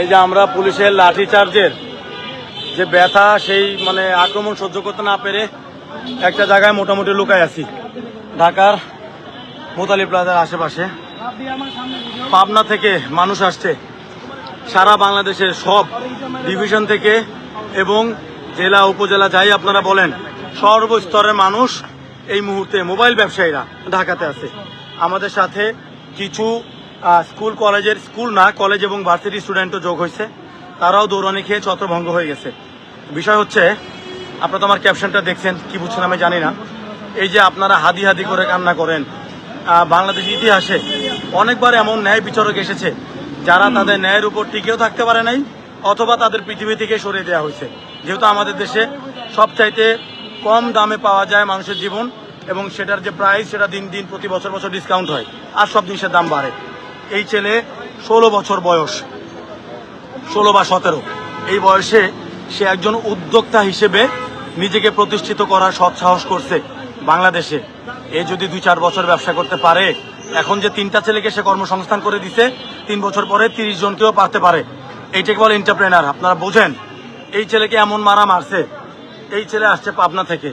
এই যে আমরা পুলিশের লাঠি চার্জের যে ব্যথা, সেই মানে আক্রমণ সহ্য করতে না পেরে একটা জায়গায় মোটামুটি লুকায় আছি। ঢাকার মোতালি প্লাজার আশেপাশে। পাবনা থেকে মানুষ আসছে। সারা বাংলাদেশের সব ডিভিশন থেকে এবং জেলা, উপজেলা যাই আপনারা বলেন, সর্বস্তরের মানুষ এই মুহূর্তে মোবাইল ব্যবসায়ীরা ঢাকাতে আছে। আমাদের সাথে কিছু স্কুল, কলেজের স্কুল না, কলেজ এবং ভার্সিটি স্টুডেন্টও যোগ হয়েছে। তারাও দৌড়ানি খেয়ে ছত্রভঙ্গ হয়ে গেছে। বিষয় হচ্ছে, আপনারা তো আমার ক্যাপশনটা দেখছেন, কি বুঝছেন আমি জানি না। এই যে আপনারা হাদি হাদি করে কান্না করেন বাংলাদেশ ইতিহাসে অনেকবার এমন ন্যায় বিচারক এসেছে, যারা তাদের ন্যায়ের উপর টিকেও থাকতে পারে নাই, অথবা তাদের পৃথিবী থেকে সরিয়ে দেওয়া হয়েছে। যেহেতু আমাদের দেশে সবচাইতে কম দামে পাওয়া যায় মানুষের জীবন, এবং সেটার যে প্রাইস সেটা দিন দিন প্রতি বছর বছর ডিসকাউন্ট হয়, আর সব জিনিসের দাম বাড়ে। এই ছেলে ষোলো বছর বয়স, ষোলো বা সতেরো। এই বয়সে সে একজন উদ্যোক্তা হিসেবে নিজেকে প্রতিষ্ঠিত করার সৎসাহস করছে বাংলাদেশে। এ যদি দুই চার বছর ব্যবসা করতে পারে, এখন যে তিনটা ছেলেকে সে কর্মসংস্থান করে দিছে, তিন বছর পরে তিরিশ জনকেও পারতে পারে। এইটাকে বলে এন্টারপ্রেনার আপনারা বোঝেন? এই ছেলেকে এমন মারা মারছে, এই ছেলে আসছে পাবনা থেকে।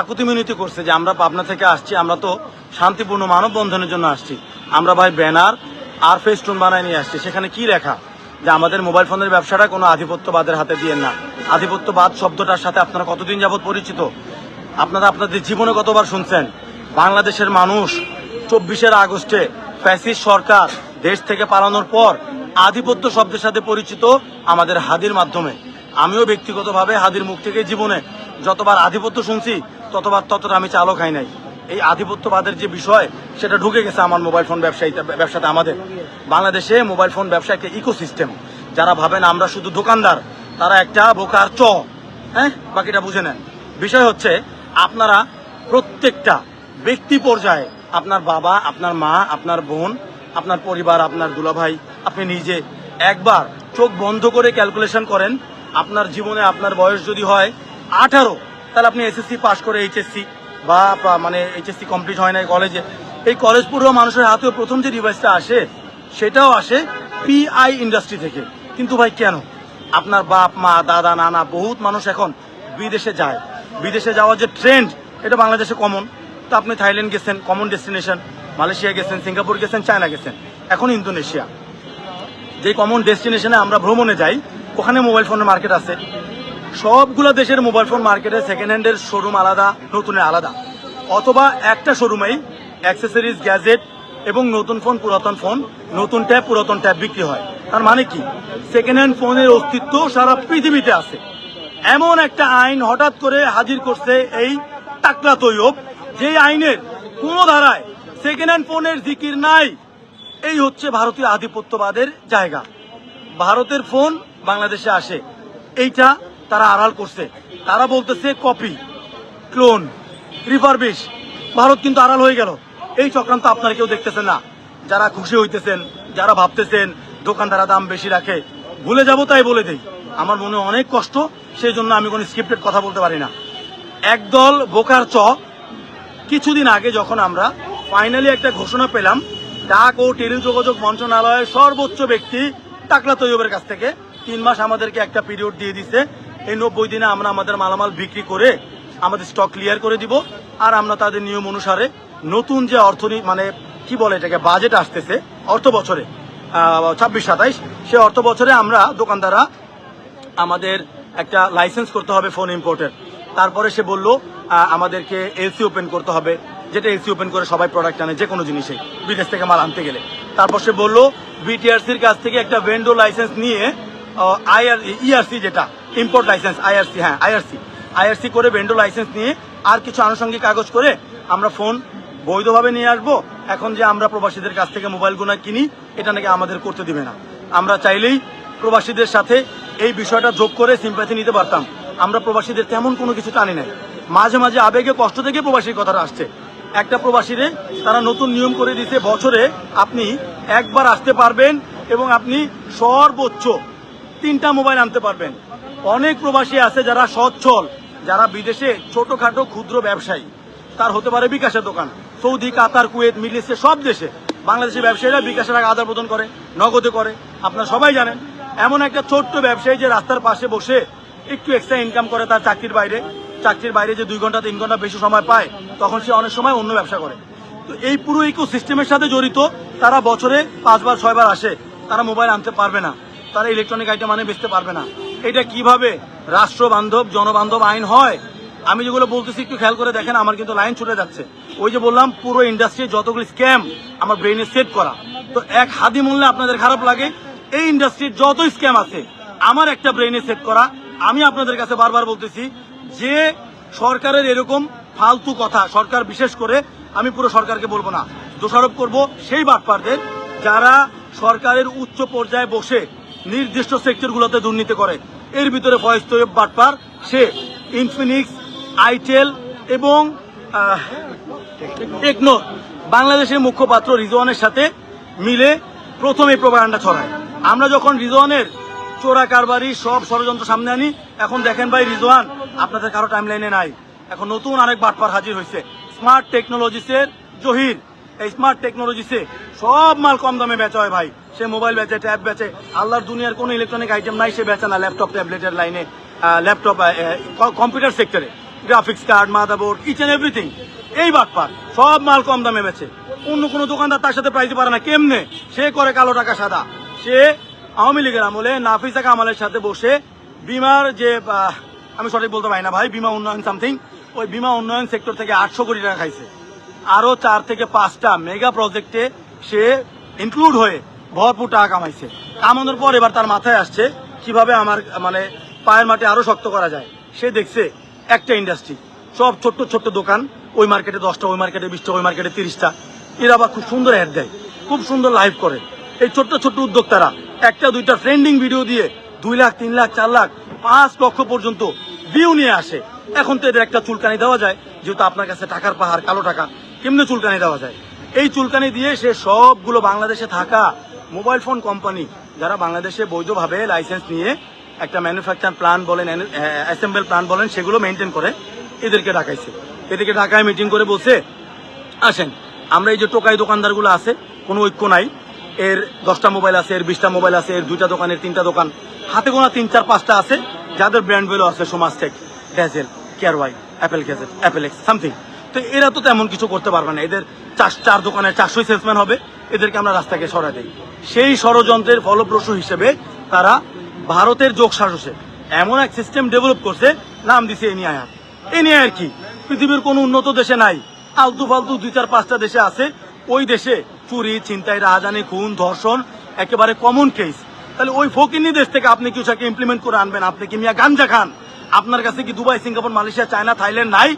আকুতি মিনতি করছে যে আমরা পাবনা থেকে আসছি, আমরা তো শান্তিপূর্ণ মানববন্ধনের জন্য আসছি। আমরা ভাই ব্যানার আর ফেস্টুন বানায় নিয়ে আসছি। সেখানে কি লেখা? যে আমাদের মোবাইল ফোনের ব্যবসাটা কোনো আধিপত্যবাদের হাতে দিয়ে না। আধিপত্যবাদ শব্দটার সাথে আপনারা কতদিন যাবত পরিচিত? আপনারা আপনাদের জীবনে কতবার শুনছেন? বাংলাদেশের মানুষ চব্বিশের আগস্টে ফ্যাসিস্ট সরকার দেশ থেকে পালানোর পর আধিপত্য শব্দের সাথে পরিচিত আমাদের হাদির মাধ্যমে। আমিও ব্যক্তিগতভাবে হাদির মুখ থেকে জীবনে যতবার আধিপত্য শুনছি, ততবার ততটা আমি চালক খাই নাই। এই আধিপত্যবাদের যে বিষয়, সেটা ঢুকে গেছে আমার মোবাইল ফোন ব্যবসায়ীতে ব্যবসাতে আমাদের। বাংলাদেশে মোবাইল ফোন ব্যবসা একটা ইকোসিস্টেম যারা ভাবেন আমরা শুধু দোকানদার, তারা একটা বোকার চ। হ্যাঁ? বাকিটা বুঝে নেন। বিষয় হচ্ছে, আপনারা প্রত্যেকটা ব্যক্তি পর্যায়ে, আপনার বাবা, আপনার মা, আপনার বোন, আপনার পরিবার, আপনার দুলাভাই, আপনি নিজে একবার চোখ বন্ধ করে ক্যালকুলেশন করেন। আপনার জীবনে আপনার বয়স যদি হয় আঠারো, তাহলে আপনি এসএসসি পাশ করে এইচএসসি বা মানে এইচএসসি কমপ্লিট হয় না কলেজে এই কলেজ পড়ুয়া মানুষের হাতেও প্রথম যে ডিভাইসটা আসে, সেটাও আসে পিআই ইন্ডাস্ট্রি থেকে। কিন্তু ভাই, কেন? আপনার বাপ, মা, দাদা, নানা, বহুত মানুষ এখন বিদেশে যায়। বিদেশে যাওয়ার যে ট্রেন্ড এটা বাংলাদেশে কমন তো আপনি থাইল্যান্ড গেছেন কমন ডেস্টিনেশন মালয়েশিয়া গেছেন, সিঙ্গাপুর গেছেন, চায়না গেছেন। এখন ইন্দোনেশিয়া। যে কমন ডেস্টিনেশনে আমরা ভ্রমণে যাই, ওখানে মোবাইল ফোনের মার্কেট আছে। সবগুলো দেশের মোবাইল ফোন মার্কেটে সেকেন্ড হ্যান্ডের শোরুম আলাদা, নতুনের আলাদা। অথবা একটা শোরুমেই অ্যাক্সেসরিজ গ্যাজেট এবং নতুন ফোন পুরাতন ফোন নতুন ট্যাব পুরাতন ট্যাব বিক্রি হয়। তার মানে কি? সেকেন্ড হ্যান্ড ফোনের অস্তিত্ব সারা পৃথিবীতে আছে। এমন একটা আইন হঠাৎ করে হাজির করছে এই টাকলা তৈয়ব যে আইনের কোনো ধারায় সেকেন্ড হ্যান্ড ফোনের জিকির নাই। এই হচ্ছে ভারতীয় আধিপত্যবাদের জায়গা। ভারতের ফোন বাংলাদেশে আসে। এইটা তারা আড়াল করছে। তারা বলতেছে কপি ক্লোন রিফারবিশ ভারত কিন্তু আড়াল হয়ে গেল। এই চক্রান্ত আপনারা কেউ দেখতেছেন না। যারা খুশি হইতেছেন, যারা ভাবতেছেন দোকানদারা দাম বেশি রাখে, ভুলে যাব তাই বলে দেই। আমার মনে অনেক কষ্ট সেই জন্য আমি কোনো স্ক্রিপ্টেড কথা বলতে পারি না। একদল বোকার চ, কিছুদিন আগে যখন আমরা ফাইনালি একটা ঘোষণা পেলাম, ডাক ও টেলি যোগাযোগ মন্ত্রণালয়ের সর্বোচ্চ ব্যক্তি টাকলা তৈয়বের কাছ থেকে, তিন মাস আমাদেরকে একটা পিরিয়ড দিয়ে দিছে। এই নব্বই দিনে আমরা আমাদের মালামাল বিক্রি করে আমাদের স্টক ক্লিয়ার করে দিব। আর আমরা তাদের নিয়ম অনুসারে নতুন যে অর্থনীতি মানে কি বলে এটাকে বাজেট আসতেছে, অর্থ বছরে ছাব্বিশ, সাতাইশ, সে অর্থ বছরে আমরা দোকানদাররা আমাদের একটা লাইসেন্স করতে হবে ফোন ইম্পোর্টের তারপরে সে বলল আমাদেরকে এলসি ওপেন করতে হবে। যেটা এলসি ওপেন করে সবাই প্রোডাক্ট আনে যে কোনো জিনিসে, বিদেশ থেকে মাল আনতে গেলে। তারপর সে বলল বিটিআরসির কাছ থেকে একটা ভেন্ডো লাইসেন্স নিয়ে ইআরসি E যেটা ইম্পোর্ট লাইসেন্স আইআরসি হ্যাঁ আইআরসি আইআরসি করে ভেন্ডো লাইসেন্স নিয়ে আর কিছু আনুষঙ্গিক কাগজ করে আমরা ফোন বৈধভাবে নিয়ে আসব। এখন যে আমরা প্রবাসীদের কাছ থেকে মোবাইলগুলো কিনি, এটা নাকি আমাদের করতে দিবে না। আমরা চাইলেই প্রবাসীদের সাথে এই বিষয়টা যোগ করে সিম্প্যাথি নিতে পারতাম। আমরা প্রবাসীদের তেমন কোনো কিছু টানি নাই। মাঝে মাঝে আবেগে, কষ্ট থেকে প্রবাসীর কথাটা আসছে। একটা প্রবাসীরে তারা নতুন নিয়ম করে দিছে, বছরে আপনি একবার আসতে পারবেন এবং আপনি সর্বোচ্চ তিনটা মোবাইল আনতে পারবেন। অনেক প্রবাসী আছে যারা সচ্ছল, যারা বিদেশে ছোটখাটো ক্ষুদ্র ব্যবসায়ী। তার হতে পারে বিকাশের দোকান। সৌদি, কাতার, কুয়েত, মিডল ইস্টের সব দেশে বাংলাদেশের ব্যবসায়ীরা বিকাশের আগে আদান প্রদান করে, নগদে করে। আপনারা সবাই জানেন, এমন একটা ছোট্ট ব্যবসায়ী যে রাস্তার পাশে বসে একটু এক্সট্রা ইনকাম করে তার চাকরির বাইরে। চাকরির বাইরে যে দুই ঘণ্টা, তিন ঘণ্টা বেশি সময় পায়, তখন সে অনেক সময় অন্য ব্যবসা করে। তো এই পুরো ইকো সিস্টেমের সাথে জড়িত, তারা বছরে পাঁচবার, ছয়বার আসে। তারা মোবাইল আনতে পারবে না। তারা ইলেকট্রনিক আইটেম মানে বেচতে পারবে না। এটা কীভাবে রাষ্ট্র বান্ধব জনবান্ধব আইন হয়? আমি যেগুলো বলতেছি, একটু খেয়াল করে দেখেন, আমার কিন্তু লাইন ছুটে যাচ্ছে। ওই যে বললাম, পুরো ইন্ডাস্ট্রি যতগুলি স্ক্যাম আমার ব্রেনে সেট করা। তো এক হাদি মূল্যে আপনাদের খারাপ লাগে, এই ইন্ডাস্ট্রির যত স্ক্যাম আছে, আমার একটা ব্রেনে সেট করা। আমি আপনাদের কাছে বারবার বলতেছি, যে সরকারের এরকম ফালতু কথা, সরকার বিশেষ করে, আমি পুরো সরকারকে বলব না। দোষারোপ করব সেই বাটপারদের, যারা সরকারের উচ্চ পর্যায়ে বসে নির্দিষ্ট সেক্টরগুলোতে দুর্নীতি করে। এর ভিতরে ফয়েজ তৈয়ব বাটপার সে ইনফিনিক্স আইটেল এবং আহ, টেকনো বাংলাদেশের মুখপাত্র রিজওয়ানের সাথে মিলে প্রথম এই প্রোপাগান্ডা ছড়ায়। আমরা যখন রিজওয়ানের চোরা কারবারি সব ষড়যন্ত্র সামনে আনি এখন দেখেন ভাই রিজওয়ান আপনাদের কারও টাইম লাইনে নাই। এখন নতুন আরেক বাটপার হাজির হয়েছে স্মার্ট টেকনোলজিসের জহির। এই স্মার্ট টেকনোলজিসে সব মাল কম দামে বেচা হয় ভাই। সে মোবাইল বেচে ট্যাব বেচে। আল্লাহর দুনিয়ার কোনো ইলেকট্রনিক আইটেম নাই, সে বেচে না ল্যাপটপ ট্যাবলেটের লাইনে ল্যাপটপ কম্পিউটার সেক্টরে graphics card motherboard each and everything এই বাটপার সব মাল কম দামে বেচে। অন্য কোনো দোকানদার তার সাথে প্রাইজে পারে না, কেমনে? সে করে কালো টাকা সাদা। সে আওয়ামী লীগের আমলে, নাফিসা কামালের সাথে বসে বিমার যে আমি সঠিক বলতে পারি না ভাই, বিমা উন্নয়ন সামথিং ওই বিমা উন্নয়ন সেক্টর থেকে আটশো কোটি টাকা খাইছে। আরও চার থেকে পাঁচটা মেগা প্রজেক্টে সে ইনক্লুড হয়ে ভরপুর টাকা কামাইছে। কামানোর পর এবার তার মাথায় আসছে কীভাবে আমার মানে পায়ের মাটি আরও শক্ত করা যায়। সে দেখছে একটা ইন্ডাস্ট্রি সব ছোট্ট ছোট্ট দোকান, ওই মার্কেটে দশটা, ওই মার্কেটে বিশটা, ওই মার্কেটে তিরিশটা। এরা আবার খুব সুন্দর অ্যাড দেয়, খুব সুন্দর লাইভ করে। এই ছোট্ট ছোট্ট উদ্যোক্তারা একটা দুইটা ট্রেন্ডিং ভিডিও দিয়ে দুই লাখ, তিন লাখ, চার লাখ, পাঁচ লক্ষ পর্যন্ত ভিউ নিয়ে আসে। এখন তো এদের একটা চুলকানি দেওয়া যায়, যেহেতু আপনার কাছে টাকার পাহাড়, কালো টাকা। কেমনে চুলকানি দেওয়া যায়? এই চুলকানি দিয়ে সে সবগুলো বাংলাদেশে থাকা মোবাইল ফোন কোম্পানি যারা বাংলাদেশে বৈধভাবে লাইসেন্স নিয়ে একটা ম্যানুফ্যাকচার প্ল্যান বলেন অ্যাসেম্বল প্ল্যান বলেন, সেগুলো মেনটেন করে এদেরকে ডাকাইছে। এদেরকে ঢাকায় মিটিং করে বলছে, আসেন, আমরা এই যে টোকাই দোকানদারগুলো আছে, কোনো ঐক্য নাই। এর দশটা মোবাইল আছে, এর বিশটা মোবাইল আছে, এর দুইটা দোকানের তিনটা দোকান। হাতে গোনা তিন, চার, পাঁচটা আছে, যাদের ব্র্যান্ড ভ্যালু আছে সমাজ tech dazzle কেয়ারওয়াই Apple gadget Apple X something তো এরা তো তেমন কিছু করতে পারবে না। এদের চার চার দোকানে চারশোই সেলসম্যান হবে, এদেরকে আমরা রাস্তাকে সরাই দিই। সেই ষড়যন্ত্রের ফলপ্রসূ হিসেবে তারা ভারতের যোগ শাসসে এমন এক সিস্টেম ডেভেলপ করছে, নাম দিছে এনিয়ায়াত এনিয়ার কি? পৃথিবীর কোনো উন্নত দেশে নাই। আলতু ফালতু দুই চার পাঁচটা দেশে আছে। ওই দেশে চুরি, ছিনতাই, রাহাজানি, খুন, ধর্ষণ একেবারে কমন কেস তাহলে ওই ফকিনি দেশ থেকে আপনি কিছুটাকে ইমপ্লিমেন্ট করে আনবেন? আপনি কি মিয়া গাঞ্জা খান? আপনার কাছে কি Dubai, Singapore, Malaysia, China, Thailand নাই?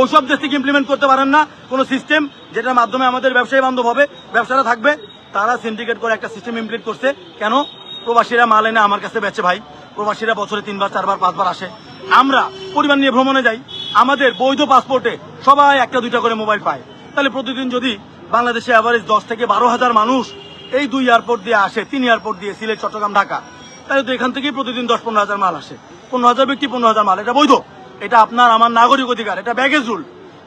ওইসব দেশ থেকে ইমপ্লিমেন্ট করতে পারেন না। কোনো সিস্টেম যেটার মাধ্যমে আমাদের ব্যবসায়ী বান্ধব হবে ব্যবসাটা থাকবে, তারা সিন্ডিকেট করে একটা সিস্টেম ইমপ্লিট করছে। কেন? প্রবাসীরা মাল এনে আমার কাছে বেচে ভাই। প্রবাসীরা বছরে তিনবার, চারবার, পাঁচবার আসে। আমরা পরিবার নিয়ে ভ্রমণে যাই, আমাদের বৈধ পাসপোর্টে সবাই একটা, দুইটা করে মোবাইল পায়। তাহলে প্রতিদিন যদি বাংলাদেশে অ্যাভারেজ দশ থেকে বারো হাজার মানুষ এই দুই এয়ারপোর্ট দিয়ে আসে, তিন এয়ারপোর্ট দিয়ে, সিলেট, চট্টগ্রাম, ঢাকা, তাহলে তো এখান থেকেই প্রতিদিন দশ, পনেরো হাজার মাল আসে। পনেরো হাজার ব্যক্তি, পনেরো হাজার মাল, এটা বৈধ। এটা আপনার, আমার নাগরিক অধিকার, এটা ব্যাগেজ রুল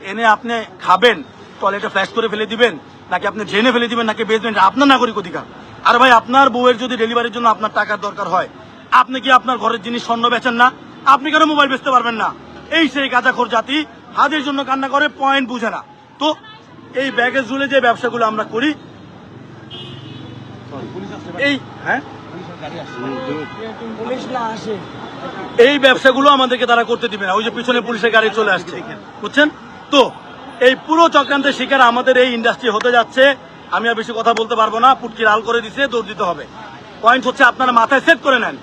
এনে আপনি খাবেন, টয়লেটে ফ্ল্যাশ করে ফেলে দিবেন, নাকি আপনি ড্রেনে ফেলে দিবেন, নাকি বেচবেন এটা আপনার নাগরিক অধিকার। আর ভাই, আপনার বউয়ের যদি ডেলিভারির জন্য আপনার টাকার দরকার হয়, আপনি কি আপনার ঘরের জিনিস স্বর্ণ বেচেন না? আপনি কেন মোবাইল বেচতে পারবেন না? এই সেই গাঁজাখোর জাতি হাতের জন্য কান্না করে পয়েন্ট বুঝে না। তো, এই ব্যাগেজ রুলে যে ব্যবসাগুলো আমরা করি, এই হ্যাঁ? পুলিশ না আসে। এই ব্যবসাগুলো আমাদেরকে তারা করতে দিবে না। ওই যে পিছনে পুলিশের গাড়ি চলে আসছে। বুঝছেন? তো এই পুরো চক্রান্তের শিকার আমাদের এই ইন্ডাস্ট্রি হতে যাচ্ছে। আমি আর বেশি কথা বলতে পারব না। পুটকি লাল করে দিছে দৌড় দিতে হবে। পয়েন্ট হচ্ছে আপনারা মাথায় সেট করে নেন।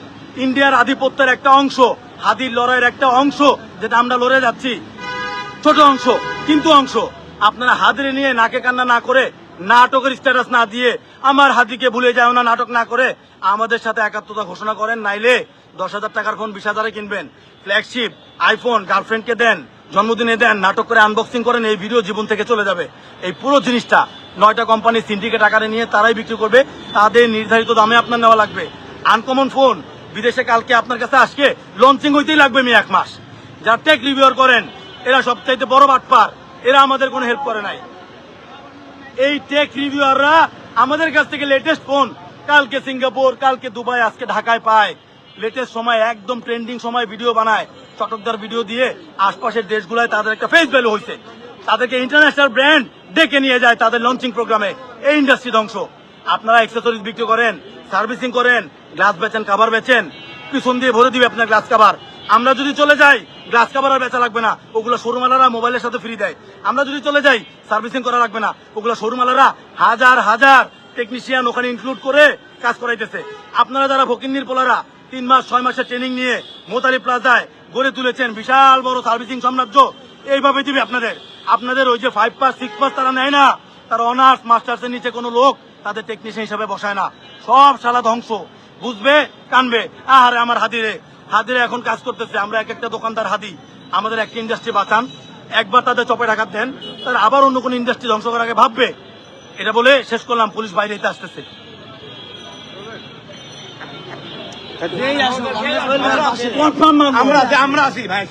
ইন্ডিয়ার আধিপত্যের একটা অংশ হাদির লড়াইয়ের একটা অংশ যেটা আমরা লড়ে যাচ্ছি। ছোট অংশ কিন্তু অংশ। আপনারা হাদিরে নিয়ে নাকে কান্না না করে নাটকের স্ট্যাটাস না দিয়ে আমার হাদিকে ভুলে যাও না নাটক না করে আমাদের সাথে একাত্মতা ঘোষণা করেন, নাইলে দশ হাজার টাকার ফোন বিশ হাজারে কিনবেন। ফ্ল্যাগশিপ আইফোন গার্লফ্রেন্ডকে দেন, জন্মদিনে দেন, নাটক করে আনবক্সিং করেন, এই ভিডিও জীবন থেকে চলে যাবে। এই পুরো জিনিসটা নয়টা কোম্পানি সিন্ডিকেট আকারে নিয়ে তারাই বিক্রি করবে। তাদের নির্ধারিত দামে আপনার নেওয়া লাগবে। আনকমন ফোন বিদেশে কালকে আপনার কাছে আজকে লঞ্চিং হইতেই লাগবে মি এক মাস। যারা টেক রিভিউর করেন, এরা সবচাইতে বড় বাটপার, এরা আমাদের কোনো হেল্প করে নাই। এই টেক রিভিউয়াররা আমাদের কাছ থেকে লেটেস্ট ফোন কালকে সিঙ্গাপুর, কালকে দুবাই, আজকে ঢাকায় পায়। লেটেস্ট সময়, একদম ট্রেন্ডিং সময় ভিডিও বানায়। চটকদার ভিডিও দিয়ে আশপাশের দেশগুলোয় তাদের একটা ফেস ভ্যালু হয়েছে তাদেরকে ইন্টারন্যাশনাল ব্র্যান্ড ডেকে নিয়ে যায় তাদের লঞ্চিং প্রোগ্রামে এই ইন্ডাস্ট্রি ধ্বংস। আপনারা এক্সেসরিজ বিক্রি করেন সার্ভিসিং করেন গ্লাস বেচেন কাভার বেচেন। পিছন দিয়ে ভরে দিবে আপনার গ্লাস কাভার আমরা যদি চলে যাই গ্লাস কাভার আর বেচা লাগবে না। ওগুলো শোরুমালারা মোবাইলের সাথে ফ্রি দেয়। আমরা যদি চলে যাই সার্ভিসিং করা লাগবে না। ওগুলো শোরুমালারা হাজার হাজার টেকনিশিয়ান ওখানে ইনক্লুড করে কাজ করাইতেছে। আপনারা যারা ফকিন্নির পোলারা, তিন মাস, ছয় মাসের ট্রেনিং নিয়ে মোতারি প্লাজায় গড়ে তুলেছেন, বিশাল বড় সার্ভিসিং সাম্রাজ্য, এইভাবে দিবে আপনাদের। আপনাদের ওই যে ফাইভ পাস সিক্স পাস তারা নেয় না। তারা অনার্স মাস্টার্সের নিচে কোনো লোক তাদের টেকনিশিয়ান হিসাবে বসায় না। সব শালা ধ্বংস। বুঝবে, কানবে, আহারে আমার হাদিরে হাদিরে এখন কাজ করতেছে আমরা এক একটা দোকানদার হাদি আমাদের একটা ইন্ডাস্ট্রি বাঁচান। একবার তাদের চপে ঢাকার দেন তার আবার অন্য কোন ইন্ডাস্ট্রি ধ্বংস করার আগে ভাববে। এটা বলে শেষ করলাম পুলিশ বাইরে আসতেছে। আমরা আছি ভাই।